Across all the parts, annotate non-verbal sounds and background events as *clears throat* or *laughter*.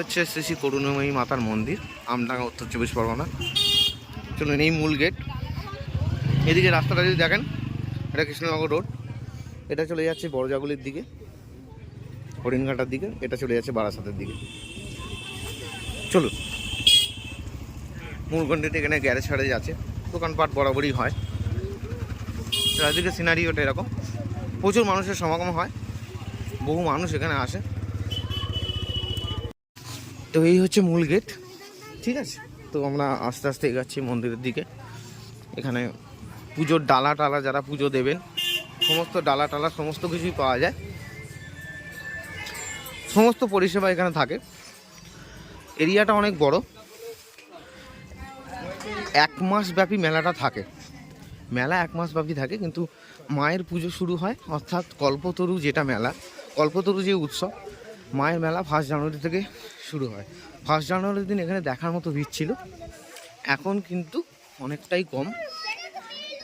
হচ্ছে শ্রী শ্রী করুণাময়ী মাতার মন্দির, আমডাঙ্গা উত্তর চব্বিশ পরগনা। চলুন এই মূল গেট। এদিকে রাস্তাটা যদি দেখেন, এটা কৃষ্ণনগর রোড। এটা চলে যাচ্ছে বড়জাগুলির দিকে, হরিণঘাটার দিকে, এটা চলে যাচ্ছে বারাসাতের দিকে। চলুন। মূলগণ্ডিতে এখানে গ্যারেজ ফ্যারেজ আছে দোকানপাট বরাবরই হয়। চারিদিকে সিনারি ওটা এরকম। প্রচুর মানুষের সমাগম হয়। বহু মানুষ এখানে আসে। তো এই হচ্ছে মূল গেট ঠিক আছে? তো আমরা আস্তে আস্তে এগাচ্ছি মন্দিরের দিকে। এখানে পুজোর ডালা টালা যারা পুজো দেবেন, সমস্ত ডালা টালা, সমস্ত কিছুই পাওয়া যায়। সমস্ত পরিষেবা এখানে থাকে। এরিয়াটা অনেক বড়। এক মাস ব্যাপী মেলাটা থাকে। মেলা এক মাস ব্যাপী থাকে, কিন্তু মায়ের পুজো শুরু হয়, অর্থাৎ কল্পতরু যেটা মেলা, কল্পতরু যে উৎসব মায়ের মেলা ফার্স্ট জানুয়ারি থেকে শুরু হয়। ফার্স্ট জানুয়ারির দিন এখানে দেখার মতো ভিড় ছিল। এখন কিন্তু অনেকটাই কম।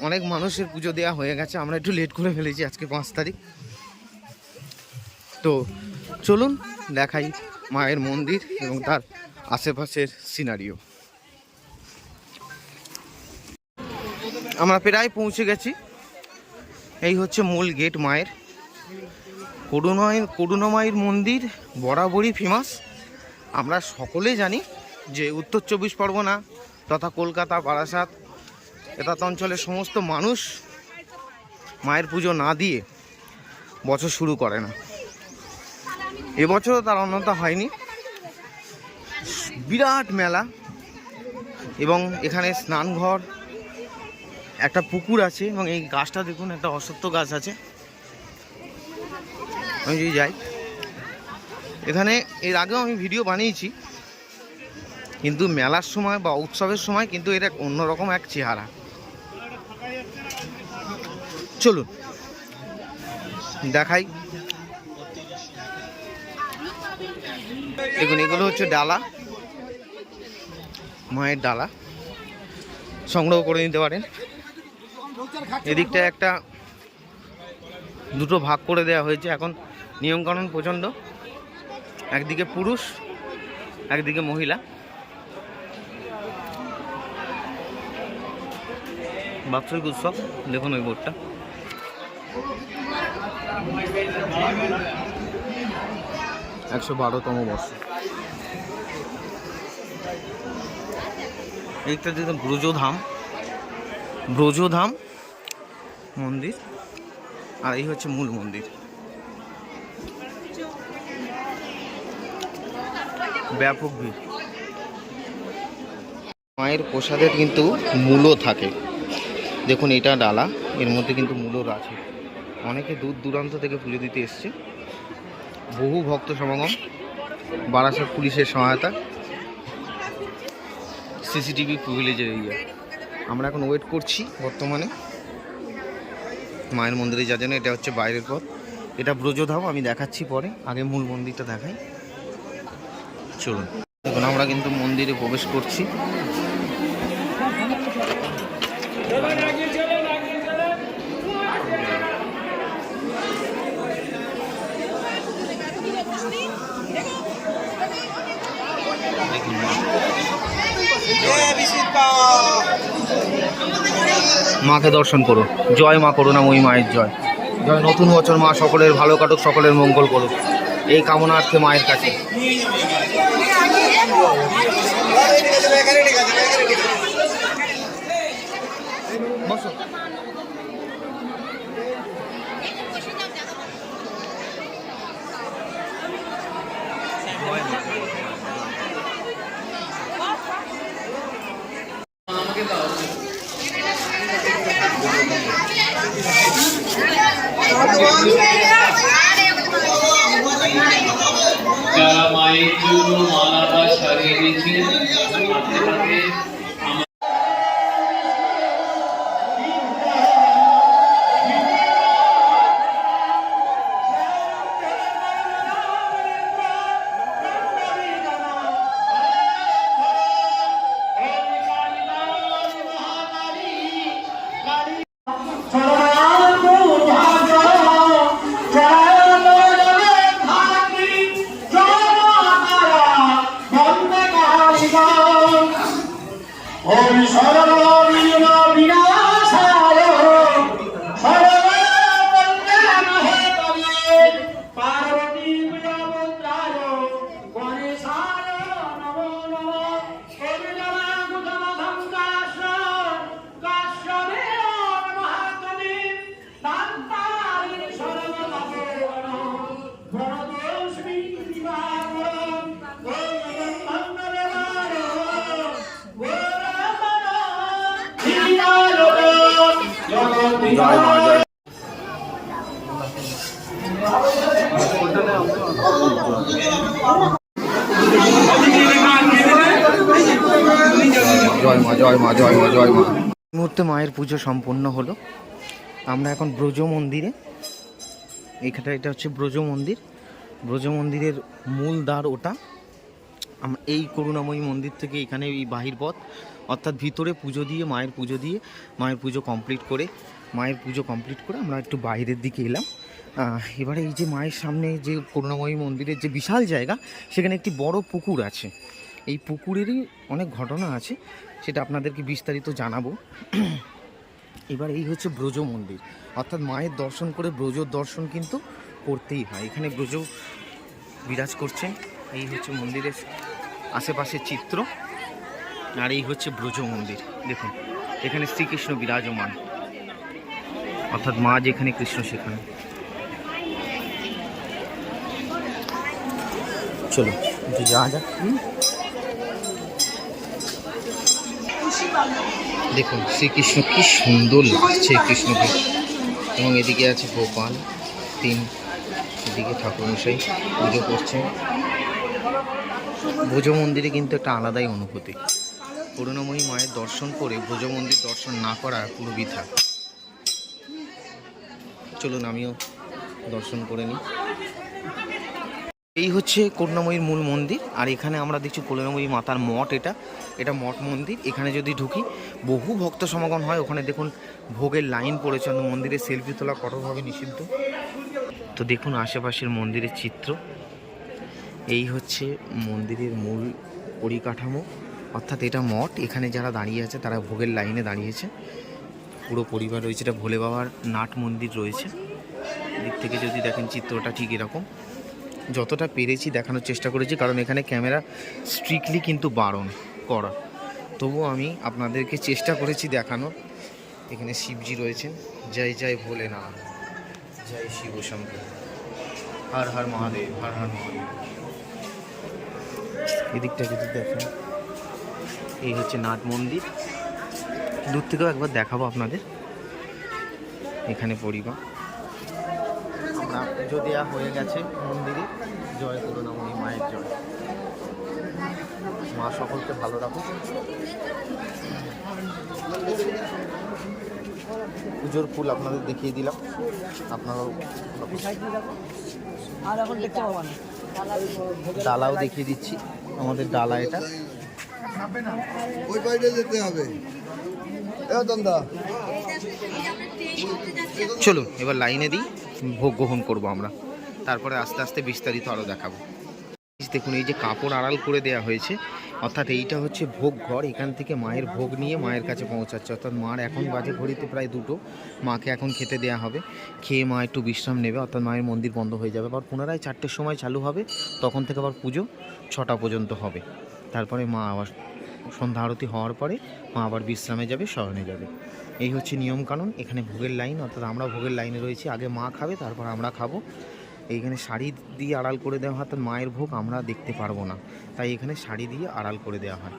অনেক মানুষের পুজো দেওয়া হয়ে গেছে। আমরা একটু লেট করে ফেলেছি আজকে পাঁচ তারিখ। তো চলুন দেখাই মায়ের মন্দির এবং তার আশেপাশের সিনারিও আমরা প্রায় পৌঁছে গেছি। এই হচ্ছে মূল গেট মায়ের। করুণায় করুণামায়ের মন্দির বরাবরই ফেমাস আমরা সকলেই জানি যে উত্তর চব্বিশ পরগনা তথা কলকাতা, বারাসাত এটা অঞ্চলের সমস্ত মানুষ মায়ের পুজো না দিয়ে বছর শুরু করে না। এবছরও তার অন্যতা হয়নি। বিরাট মেলা এবং এখানে স্নানঘর, একটা পুকুর আছে এবং এই গাছটা দেখুন, একটা অসত্য গাছ আছে। আমি যদি যাই। এখানে এর আগেও আমি ভিডিও বানিয়েছি। কিন্তু মেলার সময় বা উৎসবের সময় কিন্তু এটা অন্যরকম এক চেহারা। চলুন, দেখাই। দেখুন, এগুলো হচ্ছে ডালা। মায়ের ডালা। সংগ্রহ করে নিতে পারেন। এদিকটা একটা দুটো ভাগ করে দেওয়া হয়েছে। এখন নিয়মকানুন প্রচণ্ড। একদিকে পুরুষ একদিকে মহিলা। বাৎসরিক উৎসব দেখুন ওই বোর্ডটা। একশো বারোতম বর্ষ। এইটা দেখুন ব্রজধাম ব্রজধাম মন্দির আর এই হচ্ছে মূল মন্দির। ব্যাপক ভিড়। মায়ের প্রসাদের কিন্তু মূলও থাকে। দেখুন এটা ডালা, এর মধ্যে কিন্তু মূলর আছে। অনেকে দূর দূরান্ত থেকে পুজো দিতে এসছে। বহু ভক্ত সমাগম, বারাসাত পুলিশের সহায়তা, সিসিটিভি প্রিভিলেজের এরিয়া আমরা এখন ওয়েট করছি বর্তমানে। মায়ের মন্দিরে যা যেন, এটা হচ্ছে বাইরের পথ। এটা ব্রজধাম, আমি দেখাচ্ছি পরে, আগে মূল মন্দিরটা দেখাই। চলুন। দেখুন, আমরা কিন্তু মন্দিরে প্রবেশ করছি। মাকে দর্শন করো। জয় মা করুণাময়ী মায়ের জয়। জয়। নতুন বছর মা সকলের, ভালো কাটুক, সকলের মঙ্গল করুক। এই কামনার্থে মায়ের কাছে। বসো। যারা মায়ের জন্য মালাটা সারিয়ে মুহূর্তে মায়ের পুজো সম্পন্ন হলো। আমরা এখন ব্রজ মন্দিরে। এখানে এটা হচ্ছে ব্রজ মন্দির। ব্রজ মন্দিরের মূল দ্বার ওটা। আমরা এই করুণাময়ী মন্দির থেকে এখানে এই বাহির পথ। অর্থাৎ ভিতরে পুজো দিয়ে, মায়ের পুজো দিয়ে, মায়ের পুজো কমপ্লিট করে, মায়ের পুজো কমপ্লিট করে আমরা একটু বাইরের দিকে এলাম। এবারে এই যে মায়ের সামনে যে করুণাময়ী মন্দিরের যে বিশাল জায়গা, সেখানে একটি বড় পুকুর আছে। এই পুকুরেরই অনেক ঘটনা আছে, সেটা আপনাদেরকে বিস্তারিত জানাব। এবার এই হচ্ছে ব্রজ মন্দির। অর্থাৎ মায়ের দর্শন করে ব্রজ দর্শন কিন্তু করতেই হয়। এখানে ব্রজ বিরাজ করছে এই হচ্ছে মন্দিরের আশেপাশের চিত্র। আর এই হচ্ছে ব্রজ মন্দির। দেখুন, এখানে শ্রীকৃষ্ণ বিরাজমান। অর্থাৎ মা যেখানে, কৃষ্ণ সেখানে। চলো যাওয়া যাক। দেখুন, শ্রীকৃষ্ণ কি সুন্দর লাগছে কৃষ্ণকে। এবং এদিকে আছে গোপাল, তিন। এদিকে ঠাকুর ঠাকুরমশাই পুজো করছেন। ভোজ মন্দিরে কিন্তু একটা আলাদাই অনুভূতি। করুণাময়ী মায়ের দর্শন করে ভোজ মন্দির দর্শন না করা পুরো বৃথা চলুন আমিও দর্শন করে নিই। এই হচ্ছে করুণাময়ীর মূল মন্দির, আর এখানে আমরা দেখছি করুণাময়ী মাতার মঠ এটা। এটা মঠ মন্দির। এখানে যদি ঢুকি, বহু ভক্ত সমাগম হয়। ওখানে দেখুন ভোগের লাইন পড়েছে। মন্দিরে সেলফি তোলা কঠোরভাবে নিষিদ্ধ। তো দেখুন আশেপাশের মন্দিরের চিত্র। এই হচ্ছে মন্দিরের মূল পরিকাঠামো। অর্থাৎ এটা মঠ। এখানে যারা দাঁড়িয়ে আছে, তারা ভোগের লাইনে দাঁড়িয়েছে। পুরো পরিবার রয়েছে। এটা ভোলে বাবার নাট মন্দির রয়েছে। দিক থেকে যদি দেখেন চিত্রটা ঠিক এরকম। যতটা পেরেছি দেখানোর চেষ্টা করেছি, কারণ এখানে ক্যামেরা স্ট্রিক্টলি কিন্তু বারণ করা। তবুও আমি আপনাদেরকে চেষ্টা করেছি দেখানোর। এখানে শিবজি রয়েছেন। জয় জয় ভোলে ভোলেনাথ। জয় শিব শঙ্কর হর হর মহাদেব। হর হর মহাদেব। এদিকটা যদি দেখেন। এই হচ্ছে নাট মন্দির। দূর থেকেও একবার দেখাবো আপনাদের। এখানে পরিবার। আমরা পুজো দেওয়া হয়ে গেছে মন্দিরে। জয় করুণাময়ী মায়ের জয়। মা সকলকে ভালো রাখুক। পুজোর ফুল আপনাদের দেখিয়ে দিলাম। আপনারাও ডালাও দেখিয়ে দিচ্ছি। আমাদের ডালা এটা। ওই বাইরে যেতে হবে। চলুন, এবার লাইনে দিই। ভোগ গ্রহণ করব আমরা। তারপরে আস্তে আস্তে বিস্তারিত আরও দেখাবো। দেখুন, এই যে কাপড় আড়াল করে দেওয়া হয়েছে। অর্থাৎ এইটা হচ্ছে ভোগ ঘর। এখান থেকে মায়ের ভোগ নিয়ে মায়ের কাছে পৌঁছাচ্ছে। অর্থাৎ মার এখন বাজে ঘড়িতে প্রায় দুটো। মাকে এখন খেতে দেওয়া হবে। খেয়ে মা একটু বিশ্রাম নেবে। অর্থাৎ মায়ের মন্দির বন্ধ হয়ে যাবে। আবার পুনরায় চারটের সময় চালু হবে। তখন থেকে আবার পুজো ছটা পর্যন্ত হবে। তারপরে মা আবার সন্ধ্যা আরতি হওয়ার পরে মা আবার বিশ্রামে যাবে শয়নে যাবে। এই হচ্ছে নিয়মকানুন। এখানে ভোগের লাইন, অর্থাৎ আমরা ভোগের লাইনে রয়েছি। আগে মা খাবে, তারপর আমরা খাব। এইখানে শাড়ি দিয়ে আড়াল করে দেওয়া হয়, অর্থাৎ মায়ের ভোগ আমরা দেখতে পারব না। তাই এখানে শাড়ি দিয়ে আড়াল করে দেওয়া হয়।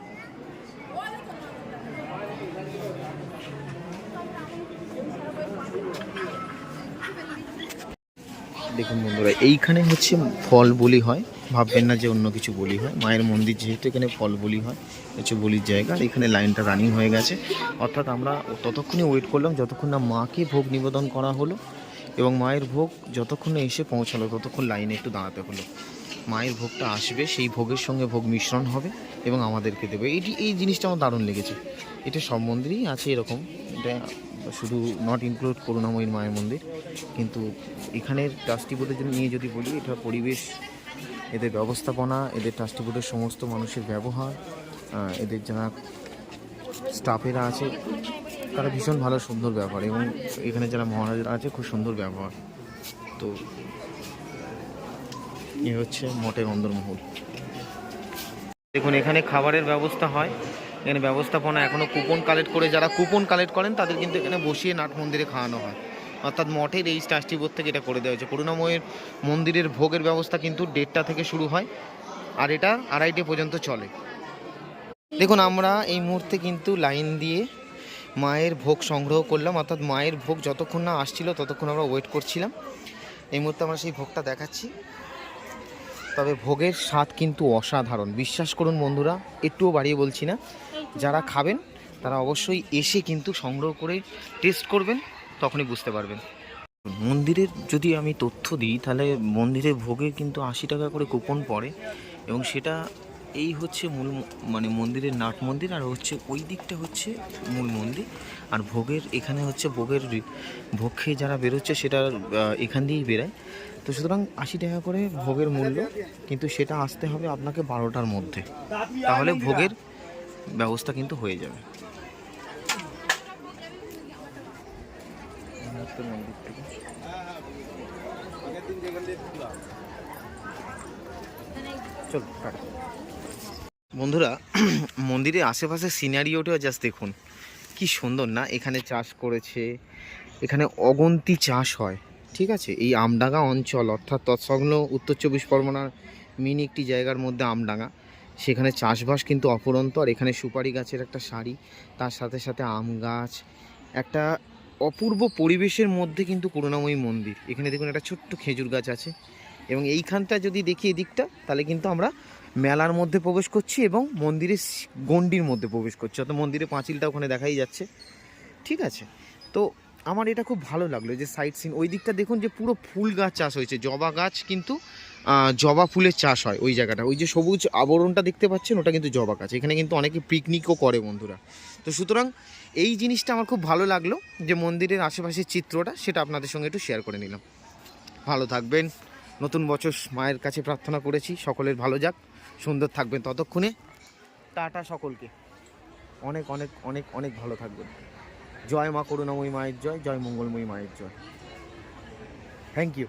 দেখুন বন্ধুরা, এইখানে হচ্ছে ফল বলি হয়। ভাববেন না যে অন্য কিছু বলি হয়। মায়ের মন্দির যেহেতু এখানে ফল বলি হয়, হচ্ছে বলির জায়গা এখানে লাইনটা রানিং হয়ে গেছে। অর্থাৎ আমরা ততক্ষণই ওয়েট করলাম যতক্ষণ না মাকে ভোগ নিবেদন করা হলো এবং মায়ের ভোগ যতক্ষণ এসে পৌঁছালো, ততক্ষণ লাইনে একটু দাঁড়াতে হলো। মায়ের ভোগটা আসবে, সেই ভোগের সঙ্গে ভোগ মিশ্রণ হবে এবং আমাদেরকে দেবে। এটি এই জিনিসটা আমার দারুণ লেগেছে। এটা সব মন্দিরেই আছে এরকম। এটা শুধু নট ইনক্লুড করুণাময়ীর মায়ের মন্দির। কিন্তু এখানের ট্রাস্টি জন্য নিয়ে যদি বলি, এটা পরিবেশ এদের ব্যবস্থাপনা, এদের ট্রাস্টি বোর্ডের সমস্ত মানুষের ব্যবহার এদের যারা স্টাফেরা আছে, তারা ভীষণ ভালো, সুন্দর ব্যবহার এবং এখানে যারা মহারাজরা আছে, খুব সুন্দর ব্যবহার। তো এ হচ্ছে মঠের অন্দরমহল। দেখুন, এখানে খাবারের ব্যবস্থা হয়। এখানে ব্যবস্থাপনা এখনও কুপন কালেক্ট করে, যারা কুপন কালেক্ট করেন, তাদের কিন্তু এখানে বসিয়ে নাট মন্দিরে খাওয়ানো হয়। অর্থাৎ মঠের এই ট্রাস্টি বোর্ড থেকে এটা করে দেওয়া হয়েছে। করুণাময়ের মন্দিরের ভোগের ব্যবস্থা কিন্তু দেড়টা থেকে শুরু হয় আর এটা আড়াইটে পর্যন্ত চলে। দেখুন, আমরা এই মুহূর্তে কিন্তু লাইন দিয়ে মায়ের ভোগ সংগ্রহ করলাম। অর্থাৎ মায়ের ভোগ যতক্ষণ না আসছিল ততক্ষণ আমরা ওয়েট করছিলাম। এই মুহূর্তে আমরা সেই ভোগটা দেখাচ্ছি। তবে ভোগের স্বাদ কিন্তু অসাধারণ। বিশ্বাস করুন বন্ধুরা, একটুও বাড়িয়ে বলছি না, যারা খাবেন তারা অবশ্যই এসে কিন্তু সংগ্রহ করে টেস্ট করবেন। তখনই বুঝতে পারবেন। মন্দিরের যদি আমি তথ্য দিই, তাহলে মন্দিরের ভোগে কিন্তু আশি টাকা করে কুপন পড়ে এবং সেটা এই হচ্ছে মূল মানে মন্দিরের নাট মন্দির আর হচ্ছে ওই দিকটা হচ্ছে মূল মন্দির। আর ভোগের এখানে হচ্ছে ভোগের ভোগ খেয়ে যারা বেরোচ্ছে সেটা এখান দিয়েই বেরোয়। তো সুতরাং আশি টাকা করে ভোগের মূল্য, কিন্তু সেটা আসতে হবে আপনাকে বারোটার মধ্যে। তাহলে ভোগের ব্যবস্থা কিন্তু হয়ে যাবে। মন্দির থেকে। চলো। বন্ধুরা *clears throat* মন্দিরের আশেপাশে সিনারিওটা জাস্ট দেখুন। কি সুন্দর না? এখানে চাষ করেছে, এখানে অগন্তি চাষ হয়, ঠিক আছে? এই আমডাঙ্গা অঞ্চল, অর্থাৎ তৎসংলগ্ন উত্তর চব্বিশ পরগনার মিনি একটি জায়গার মধ্যে আমডাঙ্গা। সেখানে চাষবাস কিন্তু অপরন্ত আর এখানে সুপারি গাছের একটা সারি, তার সাথে সাথে আম গাছ, একটা অপূর্ব পরিবেশের মধ্যে কিন্তু করুণাময়ী মন্দির। এখানে দেখুন একটা ছোট্ট খেজুর গাছ আছে এবং এইখানটা যদি দেখি এদিকটা, তাহলে কিন্তু আমরা মেলার মধ্যে প্রবেশ করছি এবং মন্দিরের গণ্ডির মধ্যে প্রবেশ করছি। অর্থাৎ মন্দিরের পাঁচিলটা ওখানে দেখাই যাচ্ছে। ঠিক আছে? তো আমার এটা খুব ভালো লাগল যে সাইট সিন ওই দিকটা দেখুন যে পুরো ফুল গাছ চাষ হয়েছে। জবা গাছ কিন্তু জবা ফুলের চাষ হয় ওই জায়গাটা। ওই যে সবুজ আবরণটা দেখতে পাচ্ছেন, ওটা কিন্তু জবা গাছ। এখানে কিন্তু অনেকে পিকনিকও করে বন্ধুরা। তো সুতরাং এই জিনিসটা আমার খুব ভালো লাগল যে মন্দিরের আশেপাশের চিত্রটা, সেটা আপনাদের সঙ্গে একটু শেয়ার করে নিলাম। ভালো থাকবেন। নতুন বছর মায়ের কাছে প্রার্থনা করেছি, সকলের ভালো যাক, সুন্দর থাকবেন ততক্ষণে। টাটা সকলকে। অনেক অনেক অনেক অনেক ভালো থাকবেন। জয় মা করুণাময়ী মায়ের জয় জয় মঙ্গলময়ী মায়ের জয়। Thank you